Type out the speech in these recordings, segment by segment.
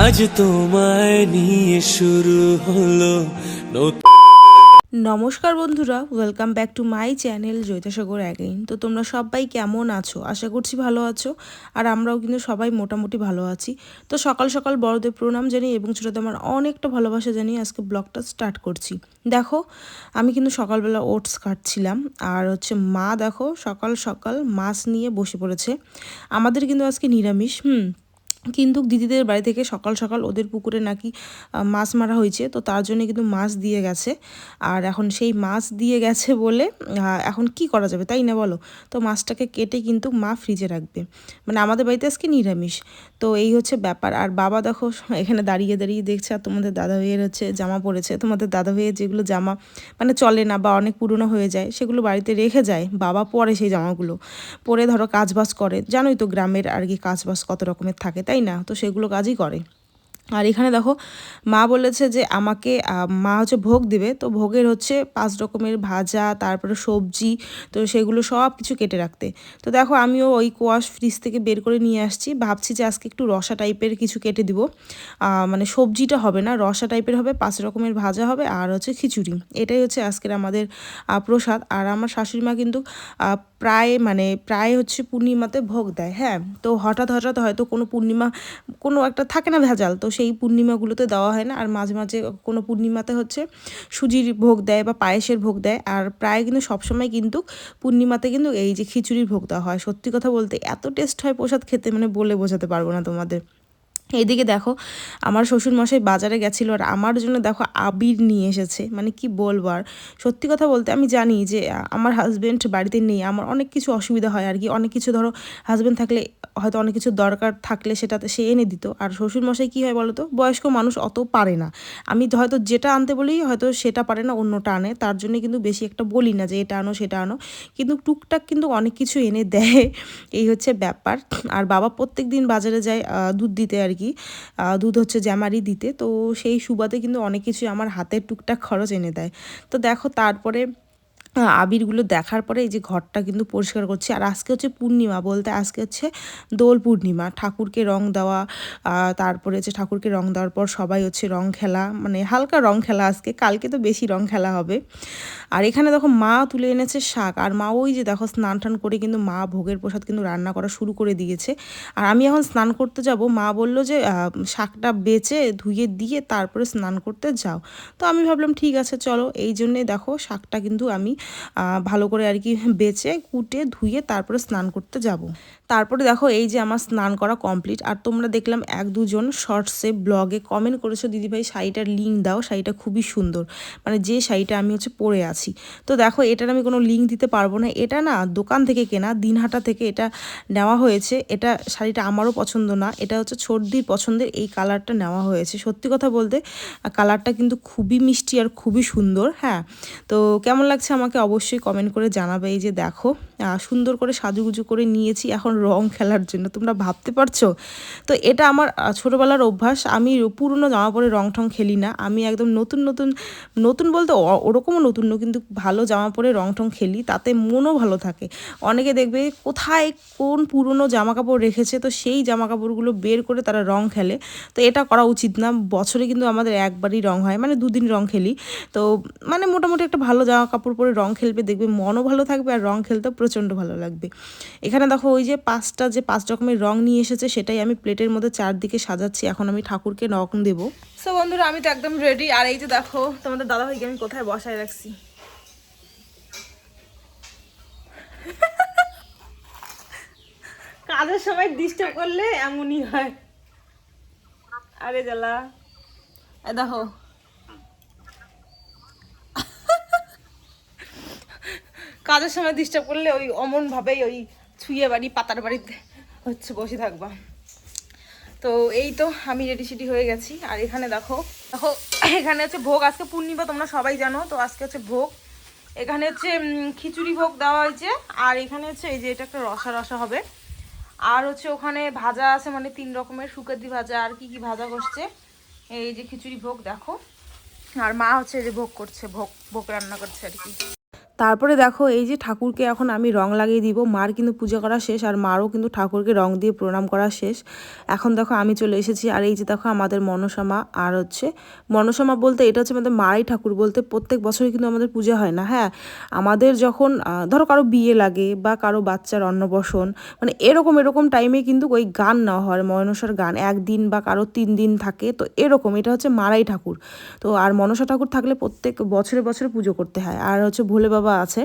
আজ তোমায় নিয়ে শুরু হলো নতুন নমস্কার বন্ধুরা welcome back to my channel Jaitasagar again তো তোমরা সবাই কেমন আছো? আশা করছি ভালো আছো, আর আমরাও কিন্তু সবাই মোটামুটি ভালো আছি। তো সকাল সকাল বড়দের প্রণাম জানিয়ে এবং ছোটোদের আমার অনেকটা ভালোবাসা জানিয়ে আজকে ব্লগটা স্টার্ট করছি। দেখো, আমি কিন্তু সকালবেলা ওটস খাচ্ছিলাম আর হচ্ছে মা দেখো সকাল সকাল মাছ নিয়ে বসে পড়েছে। আমাদের কিন্তু আজকে নিরামিষ, হুম? কিন্তু দিদিদের বাড়ি থেকে সকাল সকাল ওদের পুকুরে নাকি মাছ মারা হয়েছে। তো তার জন্য কিন্তু মাছ দিয়ে গেছে। আর এখন সেই মাছ দিয়ে গেছে বলে এখন কি করা যাবে তাই না বলো? তো মাছটাকে কেটে কিন্তু মা ফ্রিজে রাখবে। মানে আমাদের বাড়িতে আজকে নিরামিষ। তো এই হচ্ছে ব্যাপার। আর বাবা দেখো এখানে দাঁড়িয়ে দাঁড়িয়ে দেখছে, আর তোমাদের দাদা ভাইয়ের হচ্ছে জামা পরেছে তোমাদের দাদা ভাইয়ের যেগুলো জামা মানে চলে না বা অনেক পুরনো হয়ে যায়, সেগুলো বাড়িতে রেখে যায়। বাবা পরে সেই জামাগুলো পরে ধরো কাজবাজ করে। জানোই তো গ্রামের আর কি কাজবাজ কত রকমের থাকে, তাই না? তো সেগুলো কাজই করে। আর এখানে দেখো, মা বলেছে যে আমাকে মা হচ্ছে ভোগ দিবে, তো ভোগের হচ্ছে পাঁচ রকমের ভাজা, তারপরে সবজি, তো সেগুলো সব কিছু কেটে রাখতে। তো দেখো, আমিও ওই কোয়াশ ফ্রিজ থেকে বের করে নিয়ে আসছি, ভাবছি যে আজকে একটু রসা টাইপের কিছু কেটে দিব। মানে সবজিটা হবে না, রসা টাইপের হবে, পাঁচ রকমের ভাজা হবে, আর হচ্ছে খিচুড়ি। এটাই হচ্ছে আজকের আমাদের প্রসাদ। আর আমার শাশুড়ি মা কিন্তু প্রায় মানে প্রায় হচ্ছে পূর্ণিমাতে ভোগ দেয় হ্যাঁ? তো হঠাৎ হঠাৎ হয়তো কোনো পূর্ণিমা, কোনো একটা থাকে না ভেজাল, তো সেই পূর্ণিমাগুলোতে দেওয়া হয় না। আর মাঝে মাঝে কোনো পূর্ণিমাতে হচ্ছে সুজির ভোগ দেয় বা পায়েসের ভোগ দেয়। আর প্রায় কিন্তু সবসময় কিন্তু পূর্ণিমাতে কিন্তু এই যে খিচুড়ির ভোগ দেওয়া হয়। সত্যি কথা বলতে এত টেস্ট হয় প্রসাদ খেতে মানে বলে বোঝাতে পারব না তোমাদের। এইদিকে দেখো, আমার শ্বশুরমশাই বাজারে গেছিল আর আমার জন্য দেখো আবির নিয়ে এসেছে। মানে কি বলব আর? সত্যি কথা বলতে আমি জানি যে আমার হাজব্যান্ড বাড়িতে নেই, আমার অনেক কিছু অসুবিধা হয় আর কি। অনেক কিছু ধরো হাজব্যান্ড থাকলে হয়তো অনেক কিছু দরকার থাকলে সেটাতে সে এনে দিত। আর শ্বশুরমশাই কী হয় বলো তো বয়স্ক মানুষ অত পারে না। আমি হয়তো যেটা আনতে বলি, হয়তো সেটা পারে না, অন্যটা আনে। তার জন্য কিন্তু বেশি একটা বলি না যে, এটা আনো, সেটা আনো। কিন্তু টুকটাক কিন্তু অনেক কিছু এনে দেয়। এই হচ্ছে ব্যাপার। আর বাবা প্রত্যেক দিন বাজারে যায় দুধ দিতে আর কি। আহ, দুধ হচ্ছে জ্যামারি দিতে। তো সেই সুবাদে কিন্তু অনেক কিছুই আমার হাতের টুকটাক খরচ এনে দেয়। তো দেখো তারপরে আবিরগুলো দেখার পরে এই যে ঘরটা কিন্তু পরিষ্কার করছি। আর আজকে হচ্ছে পূর্ণিমা বলতে আজকে হচ্ছে দোল পূর্ণিমা। ঠাকুরকে রং দেওয়া তারপরে হচ্ছে ঠাকুরকে রং দেওয়ার পর সবাই হচ্ছে রং খেলা মানে হালকা রং খেলা আজকে। কালকে তো বেশি রং খেলা হবে। আর এখানে দেখো মা তুলে এনেছে শাক। আর মা ওই যে দেখো স্নান টান করে কিন্তু মা ভোগের প্রসাদ কিন্তু রান্না করা শুরু করে দিয়েছে। আর আমি এখন স্নান করতে যাব। মা বলল যে শাকটা বেচে ধুয়ে দিয়ে তারপরে স্নান করতে যাও। তো আমি ভাবলাম ঠিক আছে, চলো। এই জন্যে দেখো শাকটা কিন্তু আমি ভালো করে আর কি বেচে কুটে ধুয়ে তারপরে স্নান করতে যাব। তারপরে দেখো এই যে আমার স্নান করা কমপ্লিট আর তোমরা দেখলাম এক দুজন শর্টসে ব্লগে কমেন্ট করেছ, দিদিভাই, শাড়িটার লিঙ্ক দাও, শাড়িটা খুবই সুন্দর। মানে যে শাড়িটা আমি হচ্ছে পরে আছি। তো দেখো এটার আমি কোনো লিঙ্ক দিতে পারব না। এটা না দোকান থেকে কেনা, দিনহাটা থেকে এটা নেওয়া হয়েছে। এটা শাড়িটা আমারও পছন্দ না। এটা হচ্ছে ছর্দির পছন্দের এই কালারটা নেওয়া হয়েছে। সত্যি কথা বলতে কালারটা কিন্তু খুবই মিষ্টি আর খুবই সুন্দর হ্যাঁ? তো কেমন লাগছে আমাকে অবশ্যই কমেন্ট করে জানাবে। এই যে দেখো সুন্দর করে সাজুগুজু করে নিয়েছি এখন রং খেলার জন্য। তোমরা ভাবতে পারছ? তো এটা আমার ছোটোবেলার অভ্যাস। আমি পুরনো জামা পরে রং ঠং খেলি না। আমি একদম নতুন নতুন নতুন বলতে ওরকমও নতুন না কিন্তু ভালো জামা পরে রং ঠং খেলি, তাতে মনও ভালো থাকে। অনেকে দেখবে কোথায় কোন পুরনো জামা কাপড় রেখেছে, তো সেই জামা কাপড়গুলো বের করে তারা রং খেলে। তো এটা করা উচিত না। বছরে কিন্তু আমাদের একবারই রং হয় মানে দুদিন রং খেলি। তো মানে মোটামুটি একটা ভালো জামা কাপড় পরে রং খেলবে, দেখবে মনও ভালো থাকবে আর রং খেলতেও প্রচণ্ড ভালো লাগবে। এখানে দেখো ওই যে পাঁচটা যে পাঁচ রকমের রং নিয়ে এসেছে, সেটাই আমি প্লেটের মধ্যে চারদিকে সাজাচ্ছি। এখন আমি ঠাকুরকে রং দেবো। সো বন্ধুরা, আমি তো একদম রেডি আর এই যে দেখো, তোমাদের দাদাভাইকে আমি কোথায় বসায় রাখছি? কাজের সময় ডিস্টার্ব করলে এমনই হয়। আরে জ্বালা। দেখো কাজের সময় ডিস্টার্ব করলে ওই অমন ভাবেই ওই ছুঁয়ে বাড়ি, পাতার বাড়িতে হচ্ছে বসে থাকবা। তো এই তো আমি রেডি সেডি হয়ে গেছি। আর এখানে দেখো দেখো, এখানে হচ্ছে ভোগ। আজকে পূর্ণিমা, তোমরা সবাই জানো, তো আজকে হচ্ছে ভোগ। এখানে হচ্ছে খিচুড়ি ভোগ দেওয়া হয়েছে। আর এখানে হচ্ছে এই যে এটা একটা রসা রসা হবে। আর হচ্ছে ওখানে ভাজা আছে মানে তিন রকমের, শুকাতি ভাজা আর কি কি ভাজা করছে এই যে খিচুড়ি ভোগ, দেখো। আর মা হচ্ছে এই যে ভোগ করছে, ভোগ ভোগ রান্না করছে আর কি। তারপরে দেখো, এই যে ঠাকুরকে এখন আমি রং লাগিয়ে দিব। মার কিন্তু পূজা করা শেষ আর মারও কিন্তু ঠাকুরকে রং দিয়ে প্রণাম করা শেষ। এখন দেখো, আমি চলে এসেছি। আর এই যে দেখো, আমাদের মনসামা আর হচ্ছে, মনসামা বলতে এটা হচ্ছে আমাদের মারাই ঠাকুর বলতে প্রত্যেক বছরই কিন্তু আমাদের পূজা হয় না হ্যাঁ? আমাদের যখন ধরো কারও বিয়ে লাগে বা কারও বাচ্চার অন্নবসন মানে এরকম এরকম টাইমে কিন্তু ওই গান নেওয়া হয়, মনসার গান। একদিন বা কারও তিন দিন থাকে, তো এরকম, এটা হচ্ছে মারাই ঠাকুর। তো আর মনসা ঠাকুর থাকলে প্রত্যেক বছরে বছরে পুজো করতে হয়। আর হচ্ছে ভোলে বাবা আছে।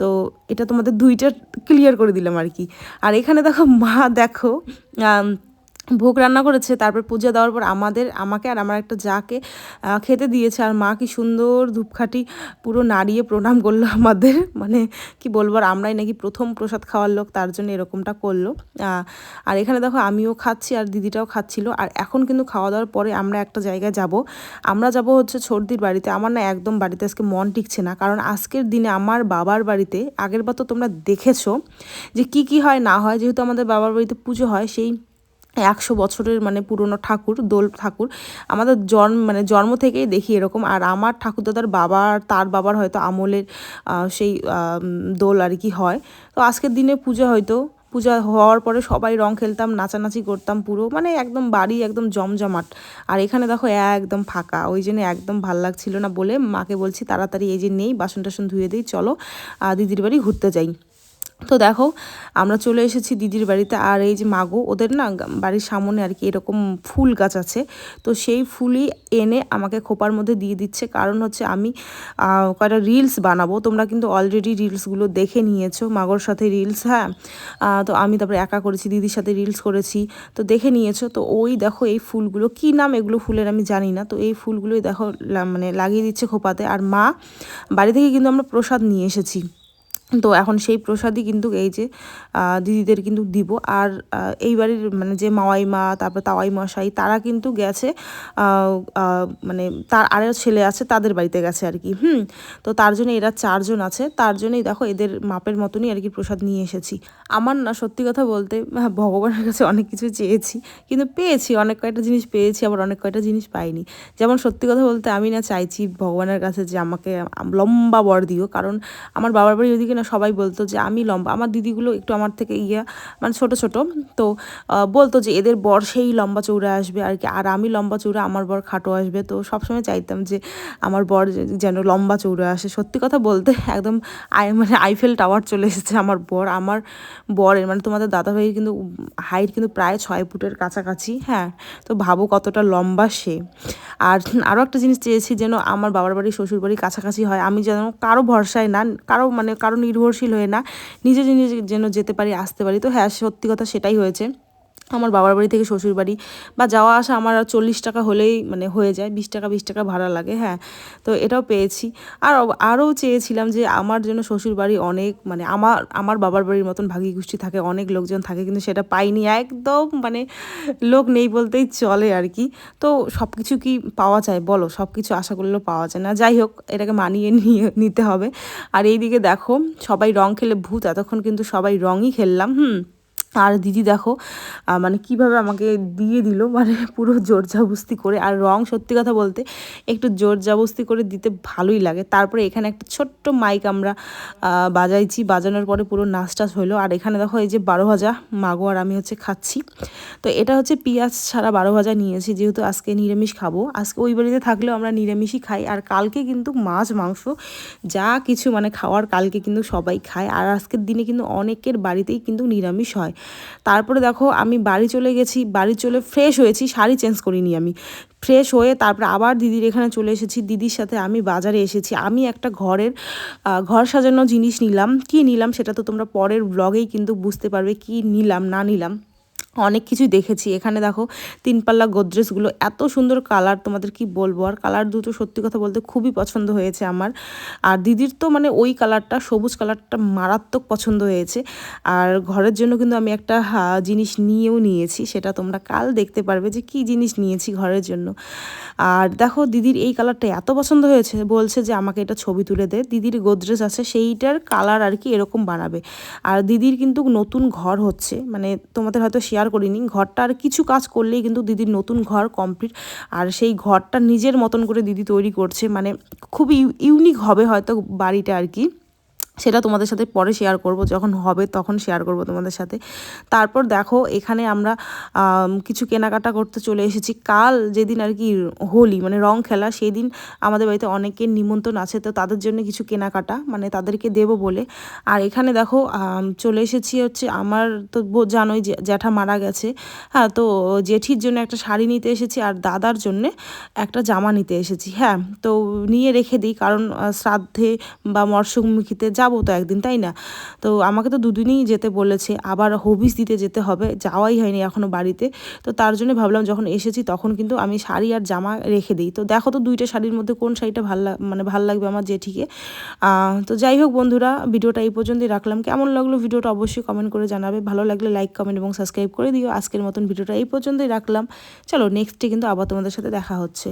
তো এটা তোমাদের দুইটা ক্লিয়ার করে দিলাম আর কি। আর এখানে দেখো মা, দেখো ভোগ রান্না করেছে তারপর পূজা দেওয়ার পর আমাদের আমাকে আর আমার একটা আহ, খেতে দিয়েছে আর মা কি সুন্দর ধূপকাঠি পুরো নাড়িয়ে প্রণাম করল আমাদের। মানে কি বলব আর আমরাই নাকি প্রথম প্রসাদ খাওয়ার লোক তার জন্য এরকমটা করল। আর এখানে দেখো আমিও খাচ্ছি আর দিদিটাও খাচ্ছিল। আর এখন কিন্তু খাওয়া দাওয়ার পরে আমরা একটা জায়গায় যাব। আমরা যাব হচ্ছে সর্দির বাড়িতে। আমার না একদম বাড়িতে আজকে মন টিকছে না। কারণ আজকের দিনে আমার বাবার বাড়িতে আগের বার তো তোমরা দেখেছ যে কি কি হয় না হয় যেহেতু আমাদের বাবার বাড়িতে পুজো হয় সেই একশো বছরের মানে পুরনো ঠাকুর, দোল ঠাকুর। আমাদের জন্ম মানে জন্ম থেকেই দেখি এরকম। আর আমার ঠাকুরদাদার বাবার, তার বাবার হয়তো আমলের সেই দোল আর কি হয়। তো আজকের দিনে পূজা হয়তো। পূজা হওয়ার পরে সবাই রং খেলতাম, নাচানাচি করতাম পুরো। মানে একদম বাড়ি একদম জমজমাট। আর এখানে দেখো একদম ফাঁকা। ওই জন্য একদম ভালো লাগছিল না বলে মাকে বলছি, তাড়াতাড়ি এই যে নেই বাসন টাসন ধুয়ে দিই চলো দিদির বাড়ি ঘুরতে যাই। তো দেখো, আমরা চলে এসেছি দিদির বাড়িতে। আর এই যে মাগো, ওদের না বাড়ির সামনে আর কি এরকম ফুল গাছ আছে। তো সেই ফুলই এনে আমাকে খোপার মধ্যে দিয়ে দিচ্ছে। কারণ হচ্ছে আমি কয়টা রিলস বানাবো। তোমরা কিন্তু অলরেডি রিলসগুলো দেখে নিয়েছো, মাগোর সাথে রিলস হ্যাঁ? তো আমি তারপরে একা করেছি, দিদির সাথে রিলস করেছি। তো দেখে নিয়েছো। তো ওই দেখো এই ফুলগুলো, কি নাম এগুলো ফুলের আমি জানি না। তো এই ফুলগুলোই দেখো মানে লাগিয়ে দিচ্ছে খোপাতে। আর মা, বাড়ি থেকে কিন্তু আমরা প্রসাদ নিয়ে এসেছি। তো এখন সেই প্রসাদই কিন্তু এই যে দিদিদের কিন্তু দিব। আর এই বাড়ির মানে যে মাওয়াই মা তারপর তাওয়াই মশাই তারা কিন্তু গেছে মানে তার আরও ছেলে আছে তাদের বাড়িতে গেছে আর কি হুম? তো তার জন্য এরা চারজন আছে তার জন্যই দেখো এদের মাপের মতনই আর কি প্রসাদ নিয়ে এসেছি। আমার না সত্যি কথা বলতে হ্যাঁ, ভগবানের কাছে অনেক কিছু চেয়েছি কিন্তু পেয়েছি অনেক কয়টা জিনিস পেয়েছি আবার অনেক কয়টা জিনিস পাইনি। যেমন সত্যি কথা বলতে আমি না চাইছি ভগবানের কাছে যে আমাকে লম্বা বর দিও কারণ আমার বাবার বাড়ি ওইদিকে না সবাই বলতো যে আমি লম্বা। আমার দিদিগুলো একটু আমার থেকে ইয়া মানে ছোট ছোট। তো বলতো যে এদের বর সেই লম্বা চৌড়া আসবে আর কি। আর আমি লম্বা চৌড়া, আমার বর খাটো আসবে। তো সবসময় চাইতাম যে আমার বর যেন লম্বা চৌড়া আসে। সত্যি কথা বলতে একদম আই মানে আইফেল টাওয়ার চলে এসেছে আমার বর। আমার বরের মানে তোমাদের দাদা দাদাভাইয়ের কিন্তু হাইট কিন্তু প্রায় ছয় ফুটের কাছাকাছি হ্যাঁ। তো ভাবো কতটা লম্বা সে। আর আরও একটা জিনিস চেয়েছি যেন আমার বাবার বাড়ি শ্বশুর বাড়ি কাছাকাছি হয়। আমি যেন কারও ভরসায় না, কারও মানে কারও নির্ভরশীল হয়ে না, নিজে নিজে যেন যেতে পারি, আসতে পারি। তো হ্যাঁ সত্যি কথা সেটাই হয়েছে। আমার বাবার বাড়ি থেকে শ্বশুর বাড়ি বা যাওয়া আসা আমার চল্লিশ টাকা হলেই মানে হয়ে যায়, বিশ টাকা বিশ টাকা ভাড়া লাগে হ্যাঁ। তো এটাও পেয়েছি। আর আরও চেয়েছিলাম যে আমার জন্য শ্বশুর বাড়ি অনেক মানে আমার আমার বাবার বাড়ির মতন ভাগি গোষ্ঠী থাকে, অনেক লোকজন থাকে, কিন্তু সেটা পাইনি। একদম মানে লোক নেই বলতেই চলে আর কি। তো সব কিছু কি পাওয়া যায় বলো? সব কিছু আশা করলেও পাওয়া যায় না। যাই হোক, এটাকে মানিয়ে নিয়ে, নিতে হবে। আর এইদিকে দেখো, সবাই রং খেলে ভূত, এতক্ষণ কিন্তু সবাই রঙই খেললাম, হুম। আর দিদি দেখো মানে কীভাবে আমাকে দিয়ে দিল মানে পুরো জোর জাবস্তি করে। আর রং সত্যি কথা বলতে একটু জোর জাবস্তি করে দিতে ভালোই লাগে। তারপরে এখানে একটা ছোট্ট মাইক আমরা বাজাইছি। বাজানোর পরে পুরো নাচ টাচ হলো। আর এখানে দেখো এই যে বারো ভাজা মাগো আর আমি হচ্ছে খাচ্ছি। তো এটা হচ্ছে পেঁয়াজ ছাড়া বারো ভাজা নিয়েছি। যেহেতু আজকে নিরামিষ খাব। আজকে ওই বাড়িতে থাকলেও আমরা নিরামিষই খাই। আর কালকে কিন্তু মাছ, মাংস যা কিছু মানে খাওয়ার কালকে কিন্তু সবাই খায়। আর আজকের দিনে কিন্তু অনেকের বাড়িতেই কিন্তু নিরামিষ হয়। তারপরে দেখো আমি বাড়ি চলে গেছি, বাড়ি চলে ফ্রেশ হয়েছি, শাড়ি চেঞ্জ করিনি আমি। ফ্রেশ হয়ে তারপরে আবার দিদির এখানে চলে এসেছি, দিদির সাথে আমি বাজারে এসেছি। আমি একটা ঘরের ঘর সাজানো জিনিস নিলাম। কি নিলাম সেটা তো তোমরা পরের ব্লগেই কিন্তু বুঝতে পারবে কি নিলাম, না নিলাম। অনেক কিছুই দেখেছি। এখানে দেখো তিন পাল্লা গোদরেজগুলো এত সুন্দর কালার তোমাদের কি বলব? আর কালার দুটো সত্যি কথা বলতে খুবই পছন্দ হয়েছে আমার। আর দিদির তো মানে ওই কালারটা সবুজ কালারটা মারাত্মক পছন্দ হয়েছে। আর ঘরের জন্য কিন্তু আমি একটা জিনিস নিয়েও নিয়েছি, সেটা তোমরা কাল দেখতে পারবে যে কি জিনিস নিয়েছি ঘরের জন্য। আর দেখো দিদির এই কালারটা এত পছন্দ হয়েছে, বলছে যে আমাকে এটা ছবি তুলে দে, দিদির গোদরেজ আছে, সেইটার কালার আর কি এরকম বানাবে। আর দিদির কিন্তু নতুন ঘর হচ্ছে মানে তোমাদের হয়তো শেয়ার করিনি। ঘরটা আর কিছু কাজ করলেই কিন্তু দিদির নতুন ঘর কমপ্লিট আর সেই ঘরটা নিজের মতন করে দিদি তৈরি করছে। মানে খুব ইউনিক হবে হয়তো বাড়িটা আর কি। সেটা তোমাদের সাথে পরে শেয়ার করব, যখন হবে তখন শেয়ার করব তোমাদের সাথে। তারপর দেখো, এখানে আমরা কিছু কেনাকাটা করতে চলে এসেছি। কাল যেদিন আর কি হোলি মানে রং খেলা সেই দিন আমাদের বাড়িতে অনেকের নিমন্ত্রণ আছে, তো তাদের জন্য কিছু কেনাকাটা মানে তাদেরকে দেবো বলে। আর এখানে দেখো চলে এসেছি হচ্ছে আমার তো জানোই যে, জ্যাঠা মারা গেছে। হ্যাঁ তো জেঠির জন্য একটা শাড়ি নিতে এসেছি আর দাদার জন্য একটা জামা নিতে এসেছি। হ্যাঁ তো নিয়ে রেখে দিই, কারণ শ্রাদ্ধে বা মৎস্যমুখীতে যাব তো একদিন, তাই না? তো আমাকে তো দুদিনই যেতে বলেছে, আবার হবিস দিতে যেতে হবে, যাওয়াই হয়নি এখনও বাড়িতে। তো তার জন্য ভাবলাম যখন এসেছি তখন কিন্তু আমি শাড়ি আর জামা রেখে দিই। তো দেখো তো দুইটা শাড়ির মধ্যে কোন শাড়িটা ভালো মানে ভালো লাগবে আমার জেঠিকে। তো যাই হোক বন্ধুরা, ভিডিওটা এই পর্যন্তই রাখলাম। কেমন লাগল ভিডিওটা অবশ্যই কমেন্ট করে জানাবে। ভালো লাগলে লাইক কমেন্ট এবং সাবস্ক্রাইব করে দিও। আজকের মতন ভিডিওটা এই পর্যন্তই রাখলাম। চলো নেক্সটে কিন্তু আবার তোমাদের সাথে দেখা হচ্ছে।